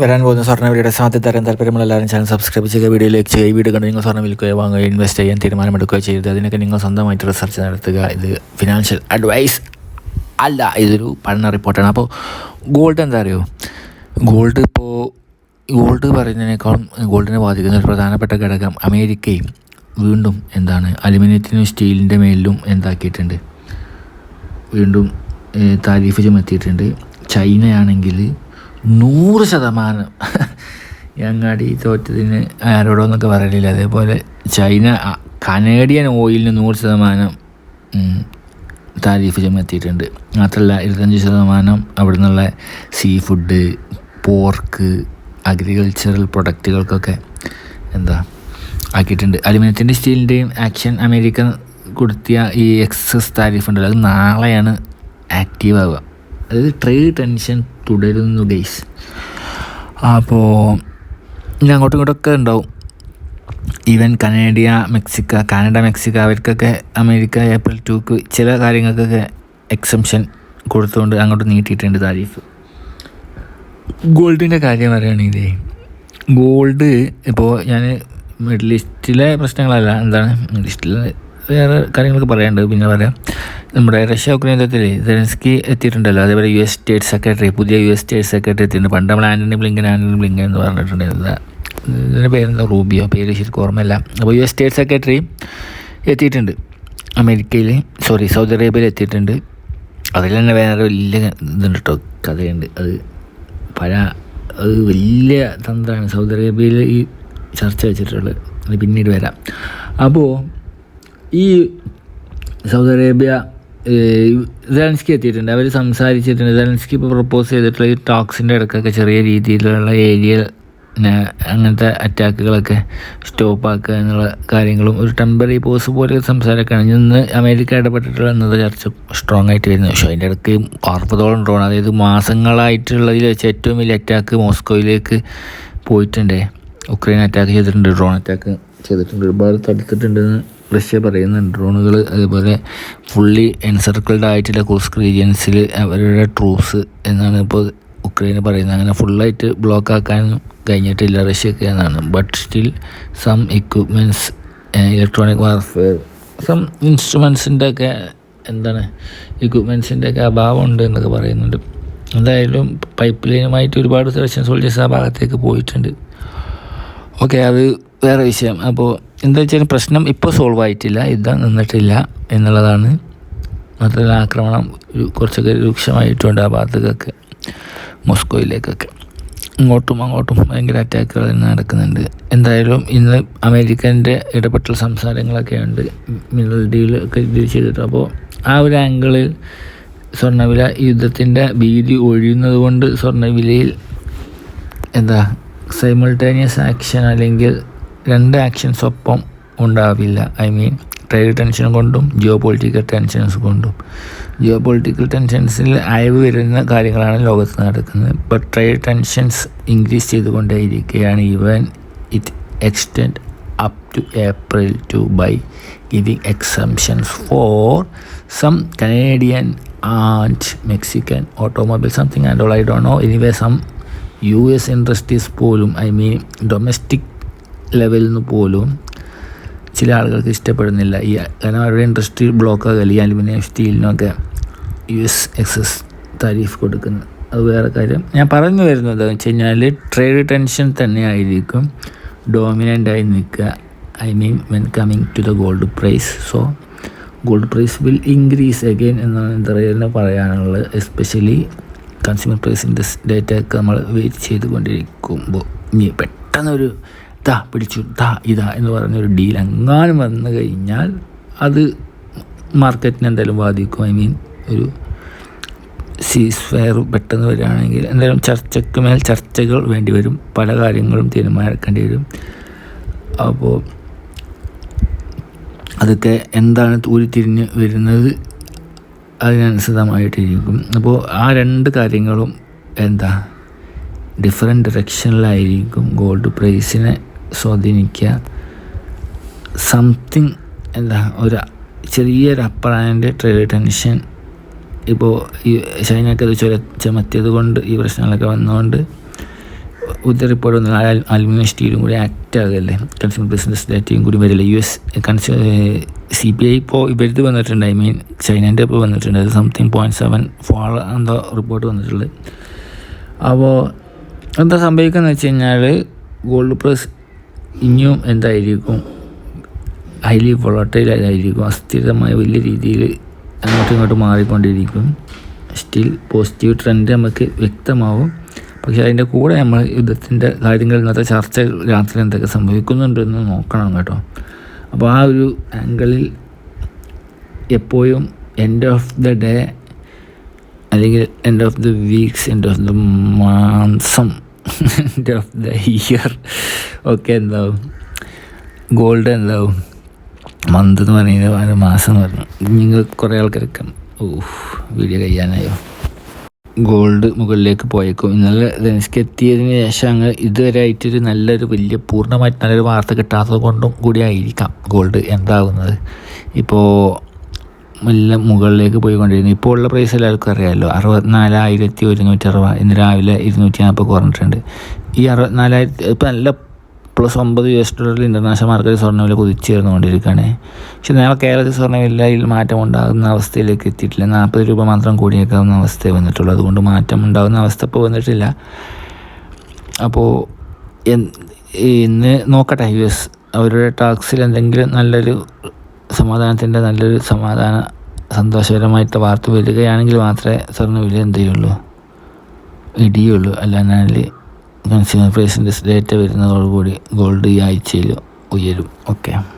വരാൻ പോകുന്ന സ്വർണ വീഡിയോയുടെ സാധ്യത തരാൻ താല്പര്യമുള്ള എല്ലാവരും ചാനൽ സബ്സ്ക്രൈബ് ചെയ്യുക വീഡിയോ ലൈക്ക് ചെയ്യുക ഈ വീഡിയോ കണ്ട് നിങ്ങൾ സ്വർണം വിൽക്കുകയോ വാങ്ങുകയോ ഇൻവെസ്റ്റ് ചെയ്യാൻ തീരുമാനമെടുക്കുകയോ ചെയ്യരുത്. അതിനൊക്കെ നിങ്ങൾ സ്വന്തമായിട്ട് റിസർച്ച് നടത്തുക. ഇത് ഫിനാൻഷ്യൽ അഡ്വൈസ് അല്ല ഇതൊരു പഠന റിപ്പോർട്ടാണ് അപ്പോൾ ഗോൾഡ് എന്താ അറിയോ? ഗോൾഡ് ഇപ്പോൾ ഗോൾഡ് പറയുന്നതിനേക്കാളും ഗോൾഡിനെ ബാധിക്കുന്ന ഒരു പ്രധാനപ്പെട്ട ഘടകം അമേരിക്കയും വീണ്ടും എന്താണ് അലുമിനിയത്തിനും സ്റ്റീലിന്റെ മേലിലും എന്താക്കിയിട്ടുണ്ട്. വീണ്ടും താരീഫ് ചുമത്തിയിട്ടുണ്ട്. ചൈനയാണെങ്കിൽ നൂറ് ശതമാനം. ഞങ്ങാടി തോറ്റതിന് ആരോടോന്നൊക്കെ പറയലില്ല. അതേപോലെ ചൈന കനേഡിയൻ ഓയിലിന് നൂറ് ശതമാനം താരീഫ് താരിഫ് ചുമത്തിയിട്ടുണ്ട്. മാത്രമല്ല ഇരുപത്തഞ്ച് ശതമാനം അവിടെ നിന്നുള്ള സീ ഫുഡ് പോർക്ക് അഗ്രികൾച്ചറൽ പ്രൊഡക്റ്റുകൾക്കൊക്കെ എന്താ ആക്കിയിട്ടുണ്ട്. അലുമിനിയത്തിന്റെ സ്റ്റീലിന്റെയും ആക്ഷൻ അമേരിക്ക കൊടുത്തിയ ഈ എക്സസ് താരീഫ് ഉണ്ടല്ലോ അത് നാളെയാണ് ആക്റ്റീവ് ആവുക അതായത് ട്രേഡ് ടെൻഷൻ തുടരുന്നു ഗെയ്സ് അപ്പോൾ ഇനി അങ്ങോട്ടും ഇങ്ങോട്ടൊക്കെ ഉണ്ടാവും. ഈവൻ കനേഡിയ മെക്സിക്ക കാനഡ മെക്സിക്ക അവർക്കൊക്കെ അമേരിക്ക ഏപ്രിൽ ടൂക്ക് ചില കാര്യങ്ങൾക്കൊക്കെ എക്സംഷൻ കൊടുത്തുകൊണ്ട് അങ്ങോട്ട് നീട്ടിയിട്ടുണ്ട് താരിഫ്. ഗോൾഡിന്റെ കാര്യം പറയുകയാണെങ്കിൽ ഗോൾഡ് ഇപ്പോൾ ഞാൻ മിഡിൽ ഈസ്റ്റിലെ പ്രശ്നങ്ങളല്ല എന്താണ് മിഡിൽ ഈസ്റ്റിലെ വേറെ കാര്യങ്ങളൊക്കെ പറയാനുണ്ട്. പിന്നെ പറയാം നമ്മുടെ റഷ്യ ഉക്രൈൻ യുദ്ധത്തിൽ സെലൻസ്കി എത്തിയിട്ടുണ്ടല്ലോ. അതേപോലെ യു എസ് സ്റ്റേറ്റ് സെക്രട്ടറി പുതിയ യു എസ് സ്റ്റേറ്റ് സെക്രട്ടറി എത്തിയിട്ടുണ്ട്. പണ്ട് നമ്മൾ ആന്റണി ബ്ലിങ്കൻ ആന്റണി ബ്ലിങ്കൻ എന്ന് പറഞ്ഞിട്ടുണ്ടായിരുന്നത് ഇതിന്റെ പേരെന്താ? റൂബിയോ. പേര് ശരിക്കും ഓർമ്മയില്ല. അപ്പോൾ യു എസ് സ്റ്റേറ്റ് സെക്രട്ടറി എത്തിയിട്ടുണ്ട്. അമേരിക്കയിൽ സോറി സൗദി അറേബ്യയിൽ എത്തിയിട്ടുണ്ട്. അതിൽ തന്നെ വേറെ വലിയ ഇതുണ്ട് കേട്ടോ കഥയുണ്ട്. അത് പല അത് വലിയ തന്ത്രമാണ്. സൗദി അറേബ്യയിൽ ഈ ചർച്ച വെച്ചിട്ടുള്ളത്. അത് പിന്നീട് വരാം. അപ്പോൾ ഈ സൗദി അറേബ്യ സെലൻസ്കി എത്തിയിട്ടുണ്ട്. അവർ സംസാരിച്ചിട്ടുണ്ട്. സെലൻസ്കി ഇപ്പോൾ പ്രപ്പോസ് ചെയ്തിട്ടുള്ള ഈ ടോക്സിന്റെ ഇടയ്ക്കൊക്കെ ചെറിയ രീതിയിലുള്ള ഏരിയ അങ്ങനത്തെ അറ്റാക്കുകളൊക്കെ സ്റ്റോപ്പ് ആക്കുക എന്നുള്ള കാര്യങ്ങളും ഒരു ടെമ്പററി പോസ് പോലെ സംസാരമൊക്കെയാണ് ഇന്ന് അമേരിക്ക ഇടപെട്ടിട്ടുള്ള ഇന്നത്തെ ചർച്ച സ്ട്രോങ് ആയിട്ട് വരുന്നത്. പക്ഷേ അതിന്റെ ഇടയ്ക്ക് അറുപതോളം ഡ്രോൺ അതായത് മാസങ്ങളായിട്ടുള്ളതിൽ വെച്ച് ഏറ്റവും വലിയ അറ്റാക്ക് മോസ്കോയിലേക്ക് പോയിട്ടുണ്ടേ. ഉക്രൈൻ അറ്റാക്ക് ചെയ്തിട്ടുണ്ട് ഡ്രോൺ അറ്റാക്ക് ചെയ്തിട്ടുണ്ട്. ഒരുപാട് തടുത്തിട്ടുണ്ടെന്ന് റഷ്യ പറയുന്ന ഡ്രോണുകൾ അതുപോലെ ഫുള്ളി എൻസർക്കിൾഡ് ആയിട്ടുള്ള കുർസ്ക് റീജിയൻസിൽ അവരുടെ ട്രൂപ്സ് എന്നാണ് ഇപ്പോൾ ഉക്രൈന് പറയുന്നത്. അങ്ങനെ ഫുള്ളായിട്ട് ബ്ലോക്ക് ആക്കാനൊന്നും കഴിഞ്ഞിട്ടില്ല റഷ്യക്ക് എന്നാണ്. But still some equipments electronic warfare some ഇൻസ്ട്രുമെൻസിന്റെ ഒക്കെ എന്താണ് എക്വിപ്മെൻസിന്റെ ഒക്കെ അഭാവം ഉണ്ട് എന്നൊക്കെ പറയുന്നുണ്ട്. എന്തായാലും പൈപ്പ് ലൈനുമായിട്ട് ഒരുപാട് റഷ്യൻ സോൾജേഴ്സ് ആ ഭാഗത്തേക്ക് പോയിട്ടുണ്ട്. ഓക്കെ അത് വേറെ വിഷയം. അപ്പോൾ എന്താ വെച്ചാൽ പ്രശ്നം ഇപ്പോൾ സോൾവ് ആയിട്ടില്ല യുദ്ധം നിന്നിട്ടില്ല എന്നുള്ളതാണ്. മാത്രമല്ല ആക്രമണം കുറച്ചൊക്കെ രൂക്ഷമായിട്ടുണ്ട് ആ ഭാഗത്തേക്കൊക്കെ മോസ്കോയിലേക്കൊക്കെ. ഇങ്ങോട്ടും അങ്ങോട്ടും ഭയങ്കര അറ്റാക്കുകൾ തന്നെ നടക്കുന്നുണ്ട്. എന്തായാലും ഇന്ന് അമേരിക്കന്റെ ഇടപെട്ടൽ സംസാരങ്ങളൊക്കെ ഉണ്ട് മിനറൽ ഡീൽ ഒക്കെ ഇത് ചെയ്തിട്ട്. അപ്പോൾ ആ ഒരു ആംഗിളിൽ സ്വർണവില യുദ്ധത്തിന്റെ ഭീതി ഒഴിയുന്നത് കൊണ്ട് സ്വർണവിലയിൽ എന്താ സൈമിൾട്ടേനിയസ് ആക്ഷൻ അല്ലെങ്കിൽ രണ്ട് ആക്ഷൻസ് ഒപ്പം ഉണ്ടാവില്ല. ഐ മീൻ ട്രേഡ് ടെൻഷൻ കൊണ്ടും ജിയോ പൊളിറ്റിക്കൽ ടെൻഷൻസ് കൊണ്ടും. ജിയോ പൊളിറ്റിക്കൽ ടെൻഷൻസിൽ അയവ് വരുന്ന കാര്യങ്ങളാണ് ലോകത്ത് നടക്കുന്നത്. But trade tensions increase ചെയ്തുകൊണ്ടേയിരിക്കുകയാണ് even it extend up to April to by giving exemptions for some Canadian and Mexican automobile something and all I don't know anyway some U S industries പോലും I mean domestic ലെവലിൽ നിന്ന് പോലും ചില ആളുകൾക്ക് ഇഷ്ടപ്പെടുന്നില്ല. ഈ കാരണം അവരുടെ ഇൻഡസ്ട്രി ബ്ലോക്ക് ആകല ഈ അലുമിനിയം സ്റ്റീലിനൊക്കെ യു എസ് എക്സസ് താരീഫ് കൊടുക്കുന്നത് അത് വേറെ കാര്യം. ഞാൻ പറഞ്ഞു വരുന്നത് എന്താണെന്ന് വെച്ച് കഴിഞ്ഞാൽ ട്രേഡ് ടെൻഷൻ തന്നെയായിരിക്കും. ഡോമിനന്റായി നിൽക്കുക. I mean when coming to the gold price so gold price will increase again എന്നാണ് പറയുക പറയാനുള്ളത്. എസ്പെഷ്യലി കൺസ്യൂമർ പ്രൈസിന്റെ ഡേറ്റ ഒക്കെ നമ്മൾ വെയിറ്റ് ചെയ്തുകൊണ്ടിരിക്കുമ്പോൾ. ഇനി പെട്ടെന്നൊരു ദാ പിടിച്ചു ദാ ഇതാ എന്ന് പറഞ്ഞൊരു ഡീൽ എങ്ങാനും വന്നു കഴിഞ്ഞാൽ അത് മാർക്കറ്റിനെ എന്തായാലും ബാധിക്കും. ഐ മീൻ ഒരു സീസ് ഫെയർ പെട്ടെന്ന് വരികയാണെങ്കിൽ എന്തായാലും ചർച്ചയ്ക്ക് മേൽ ചർച്ചകൾ വേണ്ടി വരും. പല കാര്യങ്ങളും തീരുമാനിക്കേണ്ടി വരും. അപ്പോൾ അതൊക്കെ എന്താണ് ഊരിത്തിരിഞ്ഞ് വരുന്നത് അതിനനുസൃതമായിട്ടിരിക്കും. അപ്പോൾ ആ രണ്ട് കാര്യങ്ങളും എന്താ ഡിഫറെന്റ് ഡയറക്ഷനിലായിരിക്കും ഗോൾഡ് പ്രൈസിനെ സ്വാധീനിക്കുക. സംതിങ് എന്താ ഒരു ചെറിയൊരു അപ്പർ ട്രേഡ് ടെൻഷൻ ഇപ്പോൾ ഈ ചൈനയ്ക്ക് അത് ചുര ചുമത്തിയത് കൊണ്ട് ഈ പ്രശ്നങ്ങളൊക്കെ വന്നുകൊണ്ട് പുതിയ റിപ്പോർട്ട് വന്നത് അലുമിനിയം സ്റ്റീലും കൂടി ആക്റ്റ് ആകല്ലേ? കൺസ്യൂമർ ബിസിനസ് ഡേറ്റയും കൂടി വരില്ല? U S consumer C B I ഇപ്പോൾ ഇവരുത് വന്നിട്ടുണ്ട്. ഐ മീൻ ചൈനേന്റെ ഇപ്പോൾ വന്നിട്ടുണ്ട്. അത് സംതിങ് പോയിന്റ് സെവൻ ഫോൾ എന്തോ റിപ്പോർട്ട് വന്നിട്ടുള്ളത്. അപ്പോൾ എന്താ സംഭവിക്കുക എന്ന് വെച്ച് കഴിഞ്ഞാൽ ഗോൾഡ് പ്രൈസ് ഇനിയും എന്തായിരിക്കും? ഹൈലി ആയിരിക്കും. അസ്ഥിരമായ വലിയ രീതിയിൽ അങ്ങോട്ടും ഇങ്ങോട്ടും മാറിക്കൊണ്ടിരിക്കും. സ്റ്റിൽ പോസിറ്റീവ് ട്രെൻഡ് നമുക്ക് വ്യക്തമാവും. പക്ഷേ അതിന്റെ കൂടെ നമ്മൾ യുദ്ധത്തിന്റെ കാര്യങ്ങൾ ഇന്നത്തെ ചർച്ച രാത്രി എന്തൊക്കെ സംഭവിക്കുന്നുണ്ടെന്ന് നോക്കണം കേട്ടോ. അപ്പോൾ ആ ഒരു ആംഗിളിൽ എപ്പോഴും എൻഡ് ഓഫ് ദ ഡേ അല്ലെങ്കിൽ end of the weeks end of the മാസം എൻഡ് ഓഫ് ദ ഇയർ ഒക്കെ എന്താവും ഗോൾഡ് എന്താവും മന്ത് എന്ന് പറയുന്നത് ഒരു മാസം എന്ന് പറഞ്ഞു. നിങ്ങൾ കുറേ ആൾക്കാർക്ക് ഓ വീഡിയോ കഴിയാനായോ? ഗോൾഡ് മുകളിലേക്ക് പോയേക്കും. ഇന്നലെ ധനുഷ്ക്ക് എത്തിയതിന് ശേഷം അങ്ങ് ഇതുവരെ ആയിട്ടൊരു നല്ലൊരു വലിയ പൂർണമായിട്ട് നല്ലൊരു വാർത്ത കിട്ടാത്തത് കൊണ്ടും കൂടി ആയിരിക്കാം ഗോൾഡ് എന്താകുന്നത് ഇപ്പോൾ മെല്ലെ മുകളിലേക്ക് പോയിക്കൊണ്ടിരുന്നു ഇപ്പോൾ ഉള്ള പ്രൈസ് എല്ലാവർക്കും അറിയാമല്ലോ അറുപത്തിനാലായിരത്തി ഒരുന്നൂറ്റി ഇന്ന് രാവിലെ ഇരുന്നൂറ്റി നാൽപ്പത് കുറഞ്ഞിട്ടുണ്ട്. ഈ അറുപത്തിനാലായിരത്തി ഇപ്പം നല്ല പ്ലസ് ഒമ്പത് യു എസ് ഡോളറിൽ ഇന്റർനാഷണൽ മാർക്കറ്റ് സ്വർണവില കുതിച്ചുയർന്നുകൊണ്ടിരിക്കുകയാണ് പക്ഷെ നേരെ കേരളത്തിൽ സ്വർണവിലയിൽ മാറ്റം ഉണ്ടാകുന്ന അവസ്ഥയിലേക്ക് എത്തിയിട്ടില്ല. നാൽപ്പത് രൂപ മാത്രം കൂടിയേക്കാവുന്ന അവസ്ഥയെ വന്നിട്ടുള്ളൂ. അതുകൊണ്ട് മാറ്റം ഉണ്ടാകുന്ന അവസ്ഥ ഇപ്പോൾ വന്നിട്ടില്ല. അപ്പോൾ ഇന്ന് നോക്കട്ടെ യു എസ് അവരുടെ ടാക്സിൽ എന്തെങ്കിലും നല്ലൊരു സമാധാനത്തിന്റെ നല്ലൊരു സമാധാന സന്തോഷകരമായിട്ട് വാർത്ത വരികയാണെങ്കിൽ മാത്രമേ സ്വർണ വില എന്ത് ചെയ്യുള്ളൂ? ഇടിയുള്ളൂ. അല്ലാതെ കൺസ്യൂമർ പ്രൈസിന്റെ ഡേറ്റ വരുന്നതോടുകൂടി ഗോൾഡ് ഈ ആഴ്ചയിൽ ഉയരും. ഓക്കെ